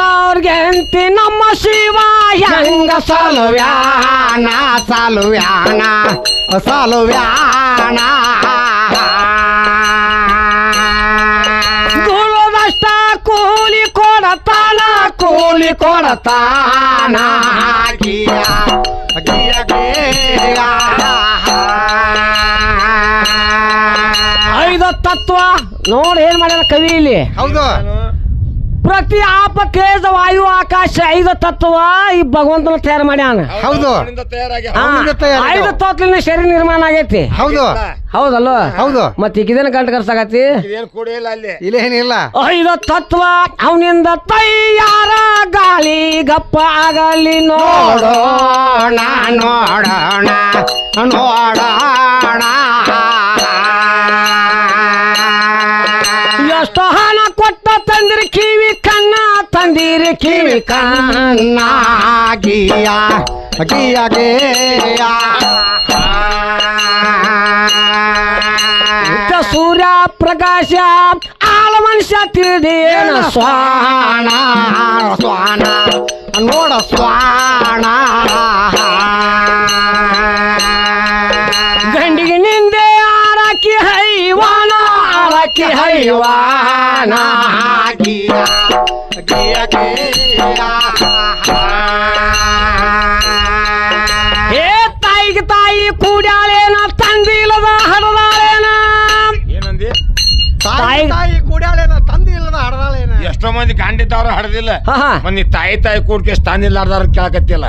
ಅಂತಿ ನಮ್ಮ ಶಿವ ಹೆಂಗ ಸಲವ್ಯಾನ? ಸಲವ್ಯಾನ? ಸಲವ್ಯಾನ? ದುಳದಷ್ಟ ಕೂಲಿ ಕೊಡತಾನ? ಕೂಲಿ ಕೊಡತಾನ? ಗಿಯ ಗಿಯ ಗಿಯ ಐದು ತತ್ವ. ನೋಡಿ ಏನ್ ಮಾಡ್ಯಾರ ಕವಿ ಇಲ್ಲಿ? ಹೌದು. ಪ್ರತಿ ಆಪ ತೇಜ ವಾಯು ಆಕಾಶ ಐದು ತತ್ವ ಈ ಭಗವಂತನ ತಯಾರು ಮಾಡ್ಯಾನ. ಹೌದು. ತಯಾರಾಗಿ ಅವನಿಂದ. ಐದು ತತ್ವದಿಂದ ಶರೀರ ನಿರ್ಮಾಣ ಆಗೈತಿ. ಹೌದು. ಹೌದಲ್ಲ? ಹೌದು. ಮತ್ತೆ ಈಗಿದೇನ ಗಂಟ ಕರ್ಸಾಗತಿ ಇದೇನ್ ಇಲ್ಲ ಅಲ್ಲಿ. ಇಲ್ಲೇನಿಲ್ಲ. ಐದು ತತ್ವ ಅವನಿಂದ ತಯಾರ ಗಾಳಿ ಗಪ್ಪ ಆಗಲಿ ನೋಡು ನೋಡೋಣ ನೋಡೋಣ ನೋಡೋಣ. ಎಷ್ಟು ಹಣ ಕೊಟ್ಟ ತಂದ್ರಿ ತಂದಿರಿ ಕಿವಿ ಕಣ್ಣ ಗಿಯ ಗಿಯ ಗಿಯ. ಇತ್ತ ಸೂರ್ಯ ಪ್ರಕಾಶ ಆಳ ಮನುಷ್ಯ ತಿಳಿದೇನ ಸ್ವಾಣ ಸ್ವಾಣ ನೋಡ ಸ್ವಾಣ ಗಂಡಿಗೆ ನಿಂದೆ ಆರಕಿ ಹೈವಾನ ಆರಕಿ ಹೈವಾನ ಗಿಯ. ಏ ತಾಯಿಗೆ ತಾಯಿ ಕೂಡ್ಯಾಳೇನ ತಂದಿಲ್ಲದ ಹಡದಾಳೇನ ಏನಂದಿ? ತಾಯಿ ತಾಯಿ- ತಾಯಿ ಕುಡಿಯಾಳೇನ ತಂದಿ ಇಲ್ಲದ ಹಡದಾಳೇನ ಎಷ್ಟೋ ಮಂದಿ ಕಂಡಿದ್ದವ್ರ ಹಡದಿಲ್ಲ. ಹಾ ಹಾ. ಮಂದಿ ತಾಯಿ ತಾಯಿ ಕೂಡ್ಕೆ ಸ್ಥಾನಿಲ್ಲಾರ್ದಾರ ಕೇಳಕತ್ತಿಲ್ಲ.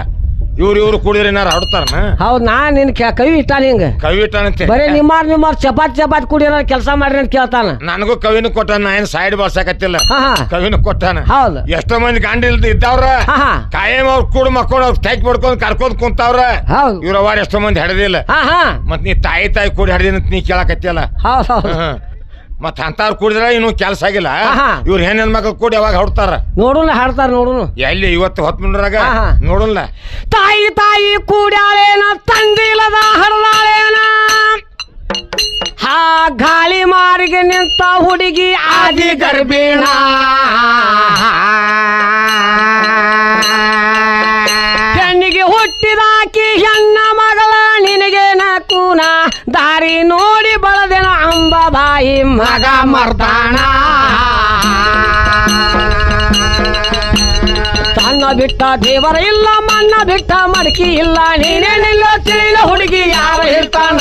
ಇವ್ರು ಇವ್ರು ಕುಡಿದ್ರೆ ಏನಾರ ಹಡ್ತಾರನ ಹೌದ್ ನಾ ನಿನ್ ಕೆ- ಕವಿ ಇಟ್ಟಾನ ಹಿಂಗ. ಕವಿ ಕವಿಟನಂತೆ ಬರೀ ನಿಮ್ಮಾರ್ ನಿಮ್ಮಾರ್ ಚಪಾತ್ ಚಪಾತ್ ಕುಡಿಯೋಣ ಕೆಲಸ ಮಾಡ್ರಿ ಅಂತ ಕೇಳ್ತಾನ. ನನಗೂ ಕವಿನ ಕೊಟ್ಟಾನ ನಾ ಏನ್ ಸೈಡ್ ಬಾರ್ಸಾಕತ್ತಿಲ್ಲ ಹಾ ಹಾ. ಕವಿನ ಕೊಟ್ಟಾನ. ಹೌದು. ಎಷ್ಟೋ ಮಂದಿ ಗಂಡ ಇಲ್ದ ಇದ್ದವ್ರ. ಹಾ ಹಾ. ಕಾಯಂ ಅವ್ರ ಕೂಡ ಮಕ್ಕೊಂಡು ಅವ್ರ ಟೈಕ್ ಬಡ್ಕೊಂಡ್ ಕರ್ಕೊಂಡ್ ಕುಂತಾವ್ರ. ಹೌದು. ಇವ್ರ ಅವಾರ ಎಷ್ಟೋ ಮಂದಿ ಹಡದಿಲ್ಲ. ಹಾ ಹಾ. ಮತ್ ನೀ ತಾಯಿ ತಾಯಿ ಕೂಡಿ ಹಡ್ದಿನ ನೀ ಕೇಳಕತ್ತಿಲ್ಲ ಹೌದ್ ಹೌದು. ಮತ್ ಅಂತವ್ರು ಕುಡಿದ್ರೆ ಇನ್ನು ಕೆಲ್ಸ ಆಗಿಲ್ಲ. ಆಹಾ. ಇವ್ರ ಹೆಣ್ಣ ಮಕ್ಳು ಕೂಡಿ ಯಾವಾಗ ಹೊಡ್ತಾರ? ನೋಡೋಣ ಹಾಡ್ತಾರ ನೋಡೋಣ ಎಲ್ಲಿ ಇವತ್ತು ಹೊತ್ ಮುಂಡ್ರಾಗ ಆಹಾ. ನೋಡಲ್ಲ ತಾಯಿ ತಾಯಿ ಕೂಡ್ಯಾಳೇನ ತಂದಿಲ್ಲದ ಹರದಾಳೇನ? ಹಾ ಗಾಳಿ ಮಾರಿಗೆ ನಿಂತ ಹುಡುಗಿ ಆದಿ ಗರ್ಭಿಣ. ಹೆಣ್ಣಿಗೆ ಹುಟ್ಟಿದಾಕಿ ಹೆಣ್ಣ ಮಗಳ ನಿನಗೆ ನಕುನ ದಾರಿ ನೋಡಿ ಬಳದೆನ ಬಾಯಿ ಮಗ ಮರ್ದಾಣ. ತನ್ನ ಬಿಟ್ಟ ದೇವರ ಇಲ್ಲ ಮಣ್ಣ ಬಿಟ್ಟ ಮಡಕಿ ಇಲ್ಲ. ನೀನೇನಿಲ್ಲ ಚೀಲ ಹುಡುಗಿ, ಯಾರ ಇರ್ತಾನ?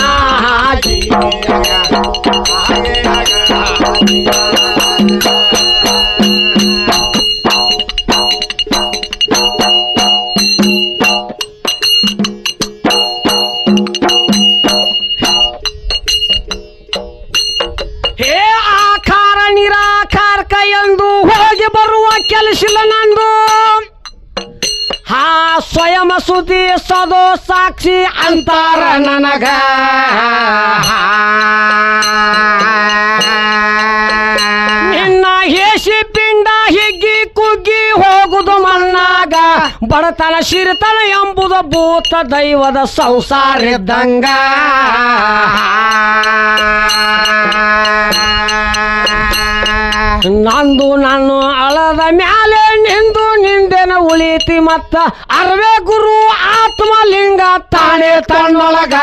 ಬರುವ ಕೆಲಸಿಲ್ಲ ನಂದು. ಹಾ, ಸ್ವಯಂ ಸುದ್ದಿ ಸದೋ ಸಾಕ್ಷಿ ಅಂತಾರ ನನಗ. ನಿನ್ನ ಹೇಸಿ ಪಿಂಡ ಹಿಗ್ಗಿ ಕುಗ್ಗಿ ಹೋಗುದು ಮಣ್ಣಾಗ ಬಡತನ ಶಿರತನ ಎಂಬುದು ಭೂತ ದೈವದ ಸಂಸಾರಿದ್ದಂಗ ನಂದು ನಾನು ಅಳದ ಮ್ಯಾಲೆ ನಿಂದು ನಿಂದೆನ ಉಳಿತಿ ಮತ್ತ ಅರ್ವೆ ಗುರು ಆತ್ಮಲಿಂಗ ತಾನೇ ತನ್ನೊಳಗ.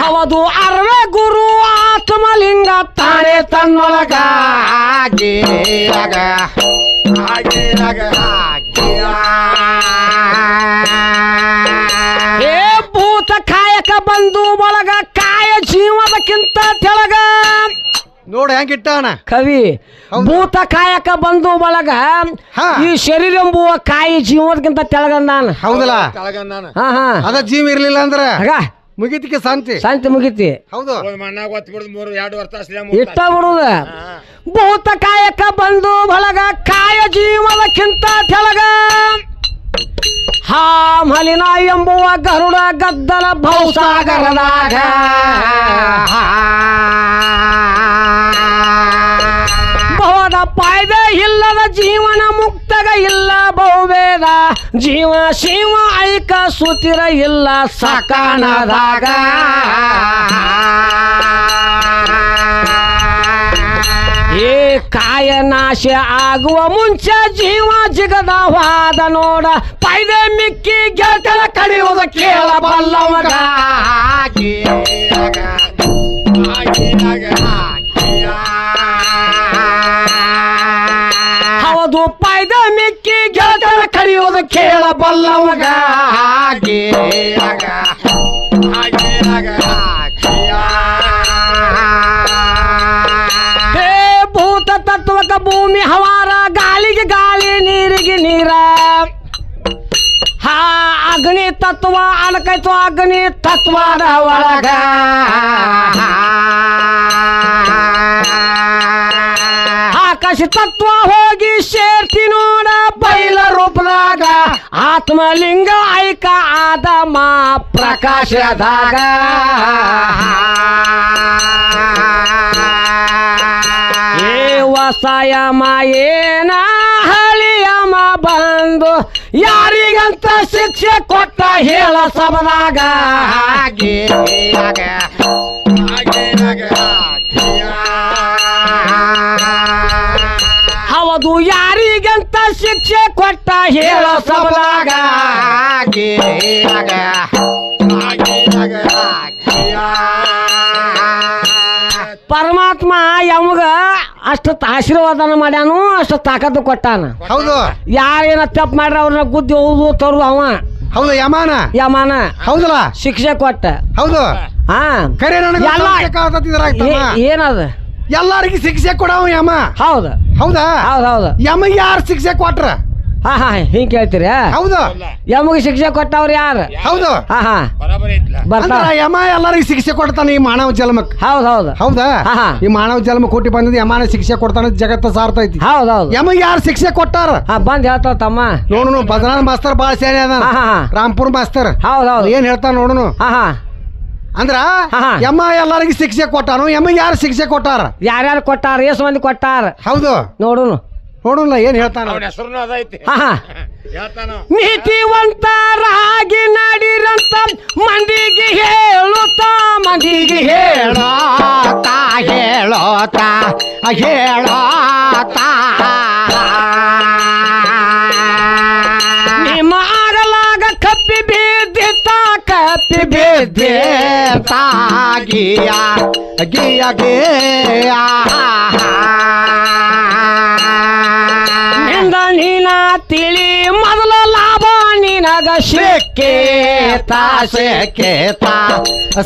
ಹೌದು, ಅರ್ವೆ ಗುರು ಆತ್ಮಲಿಂಗ ತಾನೇ ತನ್ನೊಳಗ. ಏ ಜೀವದಕ್ಕಿಂತ ತೆಳಗ. ನೋಡು ಹೆಂಗಿಟ್ಟಾನ? ಕವಿ. ಭೂತ ಕಾಯಕ ಬಂದು ಬಳಗ ಹಾ. ಈ ಶರೀರ ಎಂಬುವ ಕಾಯಿ ಜೀವದಕ್ಕಿಂತ ತೆಳಗಂದಾನ ಹೌದಲ್ಲ? ಹಾ ಹಾ. ಅದ ಜೀವ ಇರ್ಲಿಲ್ಲ ಅಂದ್ರ ಆಗ ಮುಗಿತಿಕೆ ಶಾಂತಿ. ಶಾಂತಿ ಮುಗಿತಿ. ಹೌದು. ಮಣ್ಣಾಗ ಒತ್ತು ಬಿಡುದು ಮೂರು ಎರಡು ವರ್ಷ ಇಟ್ಟ ಬಿಡುದ. ಭೂತ ಕಾಯಕ ಬಂದು ಬಳಗ ಕಾಯ ಜೀವದಕ್ಕಿಂತ ತೆಳಗ. ಹಾ ಮಲಿನ ಎಂಬುವ ಗರುಡ ಗದ್ದಲ ಭೌಸಾಗರದಾಗ. ಭವದ ಪಾಯ್ದೆ ಇಲ್ಲದ ಜೀವನ ಮುಕ್ತಗ ಇಲ್ಲ ಬಹುಬೇದ ಜೀವ ಶಿವ ಐಕ ಸುತಿರ ಇಲ್ಲ ಸಕಾನದಾಗ ಕಾಯ ನಾಶ ಆಗುವ ಮುಂಚೆ ಜೀವ ಜಿಗದವಾದ ನೋಡ. ಪೈದೆ ಮಿಕ್ಕಿ ಗೆಳತನ ಕಡಿಯುವುದು ಕೇಳ ಅಗ್ನಿ ತತ್ವ ಅಣಕೈತು ಅಗ್ನಿ ತತ್ವದ ಒಳಗ. ಆಕಾಶ ತತ್ವ ಹೋಗಿ ಸೇರ್ತಿ ನೋಡ ಬೈಲ ರೂಪದಾಗ. ಆತ್ಮಲಿಂಗ ಐಕ ಆದಮ ಪ್ರಕಾಶದಾಗ. ಏ ವಸಾಯಮ, ಏನ ಹಳಿಯಮ ಬಂದು ಯಾರಿಗಂತ ಶಿಕ್ಷೆ ಕೊಟ್ಟ ಹೇಳ ಸಮನಾಗ ಹೌದು ಯಾರಿಗಂತ ಶಿಕ್ಷೆ ಕೊಟ್ಟ ಹೇಳ ಸಮನಾಗ ಪರಮಾತ್ಮ ಯಮಗ ಅಷ್ಟು ಆಶೀರ್ವಾದನ ಮಾಡ್ಯಾನು ಅಷ್ಟು ತಾಕತ್ತು ಕೊಟ್ಟಾನ. ಹೌದು. ಯಾರೇನ ತಪ್ಪು ಮಾಡ್ರ ಅವ್ರನ್ನ ಗುದ್ದಿ ಹೌದು ತರು ಅವ. ಹೌದು ಯಮಾನ. ಯಮಾನ. ಹೌದಲ್ಲ? ಶಿಕ್ಷೆ ಕೊಟ್ಟ. ಹೌದು. ಹಾ ಕರೆ ನನಗೆ ಎಲ್ಲ ಏ- ಏನದ? ಎಲ್ಲಾರಿಗೂ ಶಿಕ್ಷೆ ಕೊಡವ ಯಮ. ಹೌದು. ಹೌದಾ? ಹೌದು ಹೌದು. ಯಮ ಯಾರು ಶಿಕ್ಷೆ ಕೊಟ್ರ? ಹಾ ಹಾ ಹಿಂಗ್ ಕೇಳ್ತೀರಿ? ಹೌದು. ಯಮಗೆ ಶಿಕ್ಷೆ ಕೊಟ್ಟವ್ರು ಯಾರು? ಹೌದು. ಹಾ ಹಾ. ಬರಾಬರಿ ಐತ್ಲ ಅಂದ್ರ ಯಮ ಎಲ್ಲರಿಗೂ ಶಿಕ್ಷೆ ಕೊಡ್ತಾನೆ ಈ ಮಾನವ ಜನ್ಮಕ್ಕೆ. ಹೌದು ಹೌದು. ಹೌದಾ? ಹಾ, ಹಾ. ಈ ಮಾನವ ಜನ್ಮ ಕೊಟ್ಟಿ ಬಂದಿದ್ದು ಯಮಾನ ಶಿಕ್ಷೆ ಕೊಡ್ತಾನೆ ಜಗತ್ತ ಸಾರ್ತೈತಿ ಹೌದು ಹೌದು. ಯಮಗೆ ಯಾರು ಶಿಕ್ಷೆ ಕೊಟ್ಟಾರ? ಹಾ ಬಂದ್ ಹೇಳ್ತಾವ ತಮ್ಮ. ನೋಡುನು ಬದನಾನ್ ಮಾಸ್ತರ್ ಬಾಳ ಸೇನೆ ಅದ ಹಾ ಹಾ ಹಾ. ರಾಮ್ಪುರ್ ಮಾಸ್ತರ್. ಹೌದು ಹೌದು. ಏನ್ ಹೇಳ್ತಾನ ನೋಡುನು ಹಾ ಹಾ. ಅಂದ್ರ ಹಾ, ಹಾ. ಯಮ್ಮ ಎಲ್ಲರಿಗೂ ಶಿಕ್ಷೆ ಕೊಟ್ಟಾನು. ಯಮಗೆ ಯಾರು ಶಿಕ್ಷೆ ಕೊಟ್ಟಾರ? ಯಾರ್ಯಾರು ಕೊಟ್ಟಾರ? ಎಷ್ಟು ಮಂದಿ ಕೊಟ್ಟಾರ? ಹೌದು. ನೋಡುನು ನೋಡುಲ್ಲ ಏನ್ ಹೇಳ್ತಾನ? ಅವನ ಹೆಸರು ಅದೈತಿ ಹಾ ಹೇಳ್ತಾನ? ನೀತಿವಂತರಾಗಿ ನಡಿರಂತ ಮಂದಿಗೆ ಹೇಳುತ್ತಾ ಮಂದಿಗೆ ಹೇಳೋತ ಹೇಳೋತ ಹೇಳೋತ ನಿಮ್ಮ ಆಗಲಾಗ ಕಪ್ಪಿ ಬಿದ್ದಿತ್ತ ಕಪ್ಪಿ ಬಿದ್ದಿತ್ತ ಗಿಯ ಗಿಯ ಗಿಯ. ನೀನ ತಿಳಿ ಮೊದಲ ಲಾಭ, ನಿನಗ ಶೇಕೇತ ಶೇಕೇತ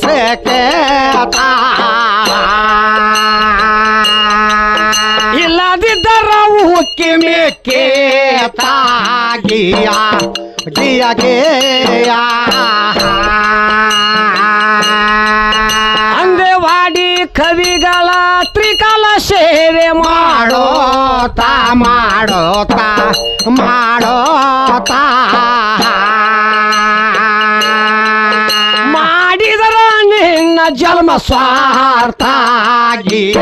ಶೇಕೇತ ಇಲ್ಲದಿದ್ದರ ಉಕ್ಕಿ ಮೇಕೇತ ಗಿಯ ಗಿಯ, ಗೇಯ. ಅಂಗವಾಡಿ ಕವಿಗಳ ತ್ರಿಕಲ ಸೇವೆ ಮಾಡೋತ ಮಾಡೋತ ಮಾಡೋತ ಮಾಡಿದರ ನಿನ್ನ ಜನ್ಮ ಸ್ವಾರ್ಥ ಗಿಯ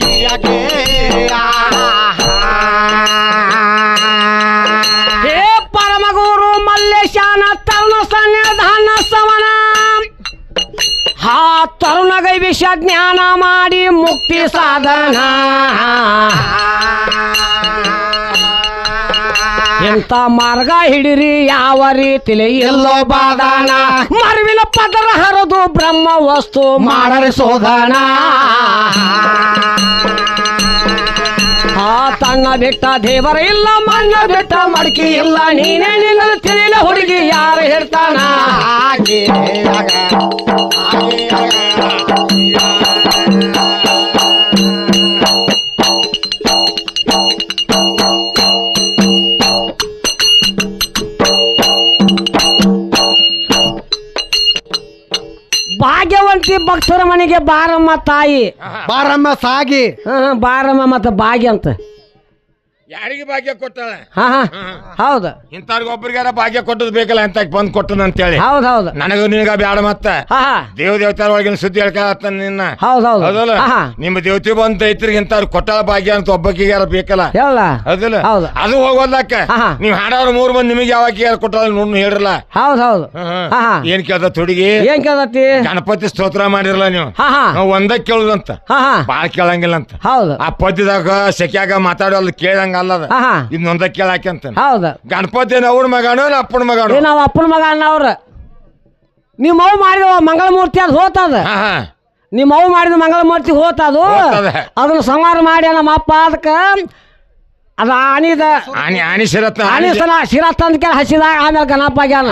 ಗಿಯ ಹಾ ತರುಣಗೈ ವಿಷ ಜ್ಞಾನ ಮಾಡಿ ಮುಕ್ತಿ ಸಾಧನ. ಎಂತ ಮಾರ್ಗ ಹಿಡಿರಿ ಯಾವ ರೀತಿ ಎಲ್ಲೋ ಬಾದಾನ? ಮರವಿನ ಪದರ ಹರದು ಬ್ರಹ್ಮ ವಸ್ತು ಮಾಡರಿ ಸೋದಾನ. ಆ ತನ್ನ ಬಿಟ್ಟ ದೇವರ ಇಲ್ಲ, ಮಣ್ಣ ಬಿಟ್ಟ ಮಡಕಿ ಇಲ್ಲ, ನೀನೇ ನಿನ್ನ ತಿಳಿಲ ಹುಡುಗಿ ಯಾರು ಹೇಳ್ತಾನ? ಭಾಗ್ಯವಂತಿ ಭಕ್ತರ ಮನೆಗೆ ಬಾರಮ್ಮ ತಾಯಿ. ಬಾರಮ್ಮ ಸಾಗಿ. ಹಾ ಬಾರಮ್ಮ ಮತ್ತೆ ಬಾಗಿ ಅಂತ. ಯಾರಿಗೆ ಭಾಗ್ಯ ಕೊಟ್ಟಾಳ? ಹಾ ಹಾ. ಹೌದು. ಇಂಥವ್ರಿಗೆ ಒಬ್ರಿಗಾರ ಭಾಗ್ಯ ಕೊಟ್ಟದ್ ಬೇಕಲ್ಲ ಅಂತ ಬಂದ್ ಕೊಟ್ಟದ ಅಂತೇಳಿ? ಹೌದು ಹೌದು. ನನಗ ನಿನಗ ಬ್ಯಾಡ ಮತ್ತ. ಹಾ ಹಾ. ದೇವ ದೇವತಾರ ಒಳಗಿನ ಸುದ್ದಿ ಹೇಳ್ಕೊಳತ್ತ ನಿನ್ನ. ಹೌದು ಹೌದು. ಹೌದಲ್ಲ? ಹಾ ನಿಮ್ಮ ದೇವತೆ ಬಂದ ಐತ್ರಿಗೆ ಇಂಥವ್ರು ಕೊಟ್ಟಾಳ ಭಾಗ್ಯ ಅಂತ ಒಬ್ಬಕ್ಕಿಗಾರ ಬೇಕಲ್ಲ? ಹೇಳ ಹೌದಲ್ಲ? ಹೌದು. ಅದು ಹೋಗೋದಕ್ಕ. ಹಾ, ಹಾ. ನೀವ್ ಹಾಡೋರು ಮೂರ್ ಮಂದಿ ನಿಮಗೆ ಯಾವಾಗ ಕೊಟ್ಟಾಳ ನೋಡ್ ಹೇಳ್ರಲ್ಲ? ಹೌದು ಹೌದು. ಹಾ ಹಾ. ಏನ್ ಕೇಳ್ದ ಹುಡುಗಿ? ಏನ್ ಕೇಳ್ದತ್ತಿ? ಗಣಪತಿ ಸ್ತೋತ್ರ ಮಾಡಿರಲ್ಲ ನೀವು. ಹಾ ಹಾ. ನಾವ್ ಒಂದ ಕೇಳುದಂತ. ಹಾ ಹಾ. ಬಾಳ ಕೇಳಂಗಿಲ್ಲ ಅಂತ ಹೌದು. ಆ ಪದ್ಯದಾಗ ಸೆಕ್ಯಾಗ ಮಾತಾಡೋದು ಕೇಳಂಗ ಅಲ್ಲದ ಹಾ ಹಾ ಇದನ್ನೊಂದ ಕೇಳಾಕಂತ ಹೌದು. ಗಣಪತಿ ಅವ್ರ ಮಗನೋ ನಾ ಅಪ್ಪನ ಮಗನೋ? ನಾವು ಅಪ್ಪನ ಮಗ ಅನ್ನವ್ರ ನಿಮ್ಮ ಅವ್ ಮಾಡಿದ ಮಂಗಳಮೂರ್ತಿ ಅದು ಹೋತದ? ಹಾ ಹಾ. ನಿಮ್ಮ ಅವ್ ಮಾಡಿದ ಮಂಗಳಮೂರ್ತಿ ಹೋತದು? ಹೋತದ. ಅದನ್ನ ಸಂಹಾರ ಮಾಡಿ ನಮ್ಮ ಅಪ್ಪ ಅದಕ್ಕ ಅದ ಆನಿದ ಆನಿ ಆನಿ ಸಿರತ್ತ ಆನಿ ಸಲ ಅಂತ ಕೇಳಿ ಹಸಿದಾಗ ಆಮೇಲೆ ಗಣಪ ಆಗ್ಯಾನ.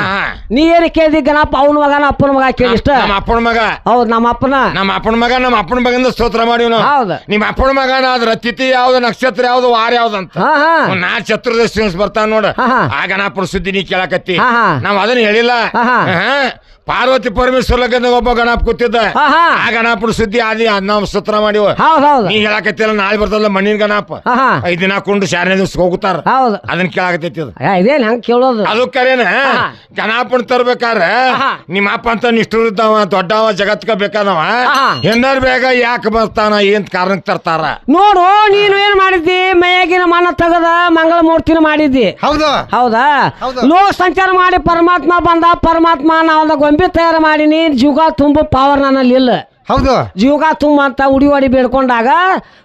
ನೀ ಏನು ಕೇಳಿದಿ ಗಣಪ ಅವನ ಮಗನ ಅಪ್ಪನ ಮಗ ಕೇಳಿ ಇಷ್ಟ? ನಮ್ಮ ಅಪ್ಪನ ಮಗ. ಹೌದು ನಮ್ಮ ಅಪ್ಪನ. ನಮ್ಮ ಅಪ್ಪನ ಮಗ ನಮ್ಮ ಅಪ್ಪನ ಮಗಂದ ಸ್ತೋತ್ರ ಮಾಡಿವ್ ನಾವು ಹೌದು. ನಿಮ್ಮ ಅಪ್ಪನ ಮಗನ ಅದ್ರ ತಿಥಿ ಯಾವ್ದು ನಕ್ಷತ್ರ ಯಾವ್ದು ವಾರ ಯಾವ್ದು ಅಂತ. ಹಾ ನಾ ಚತುರ್ದಶಿ ಬರ್ತಾನ ನೋಡ. ಆ ಗಣಪನ ಸುದ್ದಿ ನೀ ಕೇಳಕತ್ತಿ. ನಾವ್ ಅದನ್ನ ಹೇಳಿಲ್ಲ. ಪಾರ್ವತಿ ಪರಮೇಶ್ವರ ಲಗ್ನ ಒಬ್ಬ ಗಣಪ ಕೂತಿದ್ದ. ಹಾ ಹಾ. ಆ ಗಣಪನ ಸುದ್ದಿ ಆದಿ ನಾವು ಮಾಡಿ ಮಾಡಿವ. ಹೌದು ಹೌದು. ನೀ ಹೇಳಕತ್ತಿಲ್ಲ ನಾಳೆ ಬರ್ತದಲ್ಲ ಮಣ್ಣಿನ ಗಣಪ. ಹಾ ಹಾ. ಐದ್ ದಿನ ಕೊಂಡು ಶಾರನೇ ದಿವಸ ಹೋಗುತ್ತಾರ. ಹೌದು. ಅದನ್ನ ಕೇಳಾಕತ್ತೈತಿ ಅದು. ಏ, ಇದೇನ್ ಹಂಗ ಕೇಳೋದು? ಅದು ಕರೇನ ಗಣಪನ ತರ್ಬೇಕಾರ ನಿಮ್ಮಪ್ಪ ನಿಮ್ಮ ಅಪ್ಪ ಅಂತ ನಿಷ್ಠುರ ಇದ್ದಾವ ದೊಡ್ಡವ ಜಗತ್ಕ ಬೇಕಾದವ. ಹಿಂದರ್ ಬೇಗ ಯಾಕೆ ಬರ್ತಾನ ಏನ್ ಕಾರಣಕ್ಕೆ ತರ್ತಾರ? ನೋಡು ನೀನು ಏನ್ ಮಾಡಿದ್ದಿ? ಮೈಯಾಗಿನ ಮನ ತೆಗದ ಮಂಗಳ ಮೂರ್ತಿನ ಮಾಡಿದ್ದಿ. ಹೌದು. ಹೌದಾ? ಹೌದು. ಲೋಕ ಸಂಚಾರ ಮಾಡಿ ಪರಮಾತ್ಮ ಬಂದ ಪರಮಾತ್ಮ ನಾವದ ಗೊಂಬೆ ತಯಾರು ಮಾಡೀನಿ ಜೀವಗ ತುಂಬ ಪವರ್ ನನ್ನಲ್ಲಿ ಇಲ್ಲ. ಹೌದು. ಜೀವಗ ತುಂಬ ಅಂತ ಉಡಿ ಹೊಡಿ ಬೇಡ್ಕೊಂಡಾಗ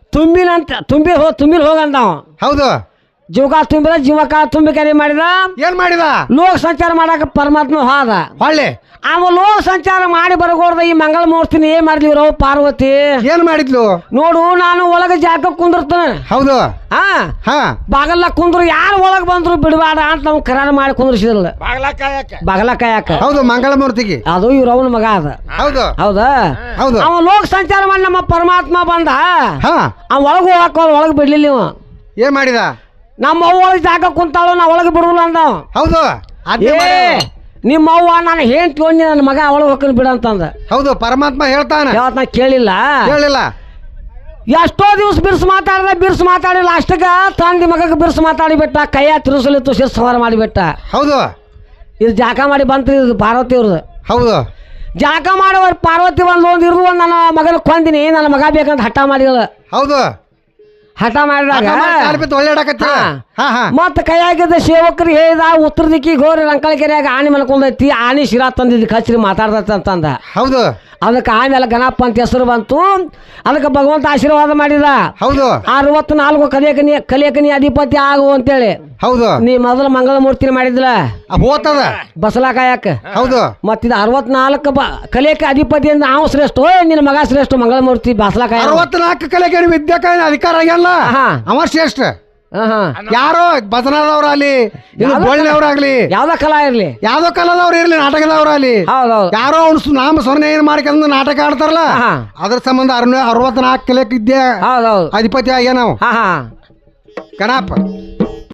ತುಂಬಿನಂತ ತುಂಬಿ ಹೋ ತುಂಬಿಲ್ ಹೋಗಂದವ ಹೌದು. ಜೀವಕ ತುಂಬಿದ ಜೀವಕ ತುಂಬಿ ಕರೆ ಮಾಡಿದ? ಏನ್ ಮಾಡಿದ? ಲೋಕ ಸಂಚಾರ ಮಾಡಕ ಪರಮಾತ್ಮ ಹಾದ. ಹೊಳ್ಳಿ. ಅವ ಲೋಕ ಸಂಚಾರ ಮಾಡಿ ಬರಗೋರ್ದ ಈ ಮಂಗಳ ಮೂರ್ತಿನ ಏನ್ ಮಾಡ್ಲಿವ್ರು ಪಾರ್ವತಿ? ಏನ್ ಮಾಡಿದ್ಲು? ನೋಡು ನಾನು ಒಳಗ ಜಾಗ ಕುಂದಿರ್ತೇನೆ. ಹೌದು. ಹಾ? ಹಾ. ಬಾಗಲ್ಲ ಕುಂದ್ರು ಯಾರು ಒಳಗ್ ಬಂದ್ರು ಬಿಡಬಾರ ಅಂತ ನಾವು ಕರಾರ ಮಾಡಿ ಕುಂದ್ರಿಸಿದ್ರಲ್ಲ ಬಾಗ್ಲ ಕಾಯಕ ಹೌದು ಮಂಗಳ ಮೂರ್ತಿಗೆ. ಅದು ಇವ್ರ ಅವನ ಮಗ ಅದ. ಹೌದು. ಹೌದಾ? ಹೌದು. ಅವ ಲೋಕ ಸಂಚಾರ ಮಾಡಿ ನಮ್ಮ ಪರಮಾತ್ಮ ಬಂದ. ಹಾ. ಅವ ಒಳಗ ಹಾಕೋ ಒಳಗೆ ಬಿಡ್ಲಿಲ್ಲ ಇವ. ಏನ್ ಮಾಡಿದ? ನಮ್ಮ ಅವ್ವ ಜಾಗ ಕುಂತಾಳು ನಾ ಒಳಗೆ ಬಿಡುವಲ್ಲ ಅಂದವ ಹೌದು. ಏ. ನಿಮ್ಮ ಅವ್ವ ನಾನು ಹೇಳಿ ತೊಗೊಂಡಿ ನನ್ನ ಮಗ ಒಳಗೆ ಹೋಗ್ಕೊಂಡು ಬಿಡಂತಂದ ಹೌದು ಪರಮಾತ್ಮ ಹೇಳ್ತಾನೆ. ಯಾವತ್ ನಾ ಕೇಳಿಲ್ಲ? ಹೇಳಿಲ್ಲ ಎಷ್ಟೋ ದಿವಸ ಬಿರ್ಸ್ ಮಾತಾಡ್ದ ಬಿರ್ಸ್ ಮಾತಾಡಿ ಲಾಸ್ಟ್ಗ ತಂದಿ ಮಗಕ್ಕೆ ಬಿರ್ಸ್ ಮಾತಾಡಿಬಿಟ್ಟ ಕೈಯ ತಿರುಸಲಿತ್ತು ಶಿರ್ ಸವಾರ ಮಾಡಿಬಿಟ್ಟ ಹೌದು. ಇದು ಜಾಕ ಮಾಡಿ ಬಂತು ಇದು ಪಾರ್ವತಿ ಅವ್ರದ್ದು ಹೌದು. ಜಾಕ ಮಾಡೋರು ಪಾರ್ವತಿ ಒಂದು ಒಂದು ಇರುವ ನನ್ನ ಮಗನ ಕೊಂದಿನಿ ನನ್ನ ಮಗ ಬೇಕಂತ ಹಠ ಮಾಡಿದ ಹೌದು. ಹಠ ಮಾಡಿದಾಗ? ಮತ್ತ ಕೈಯಾಗಿದ್ದ ಸೇವಕರು ಹೇಳಿದ ಉತ್ತರ ದಿಕ್ಕಿಗೆ ಹೋರಿ ರಂಕಳಕೆರೆಯಾಗ ಆನೆ ಮಲ್ಕೊಂಡೈತಿ ಆನೆ ಶಿರಾ ತಂದಿದ್ದು ಕಚ್ರಿ ಮಾತಾಡ್ದತ್ತಂತಂದ ಹೌದು. ಅದಕ್ಕೆ ಆಮೇಲೆ ಗಣಪ ಅಂತ ಹೆಸರು ಬಂತು. ಅದಕ್ಕೆ ಭಗವಂತ ಆಶೀರ್ವಾದ ಮಾಡಿದ. ಹೌದು. ಅರವತ್ನಾಲ್ಕು ಕಲಿಯಕನಿ ಕಲಿಯಕನಿ ಅಧಿಪತಿ ಆಗು ಅಂತೇಳಿ. ಹೌದು. ನೀ ಮೊದಲು ಮಂಗಳ ಮೂರ್ತಿನ ಮಾಡಿದ್ಲ ಹೋತದ. ಬಸಲಾಕಾಯಕ ಹೌದು. ಮತ್ತಿದ ಅರವತ್ನಾಲ್ಕು ಬ ಕಲಿಯಕ ಅಧಿಪತಿ ಅಂದ್ರೆ ನಾವು ಶ್ರೇಷ್ಠ ನಿನ್ನ ಮಗ ಶ್ರೇಷ್ಠ ಮಂಗಳ ಮೂರ್ತಿ ಬಸಲ ಕಾಯ ಅರವತ್ನಾಲ್ಕು ಕಲೆಗೆ ವಿದ್ಯಾಕಾಯ ಅಧಿಕಾರ ಆಗ್ಯಲ್ಲ ಹಾ. ಅವ ಶ್ರೇಷ್ಠ. ಯಾರೋ ಬಸನದವ್ರಾಗ್ಲಿ ಅಲ್ಲಿ ಬೋಳ್ನವ್ರಾಗ್ಲಿ ಯಾವ್ದ ಕಲಾ ಇರ್ಲಿ ಯಾವ್ದೋ ಕಲಾದವ್ರು ಇರ್ಲಿ ನಾಟಕದವ್ರು ಹೌದೌದು. ಯಾರೋ ಅವ್ನು ನಾಮ ಸೊನ್ನೆ ಏನ್ ಮಾಡ್ಕೊಂಡು ನಾಟಕ ಆಡ್ತಾರಲ್ಲ. ಅದ್ರ ಸಂಬಂಧ ಅರವತ್ನಾಲ್ಕು ಕಲೆಕ್ ಇದ್ದೆ ಹೌದೌದು. ಅಧಿಪತಿ ಆಗ್ಯ ನಾವು ಗಣಪ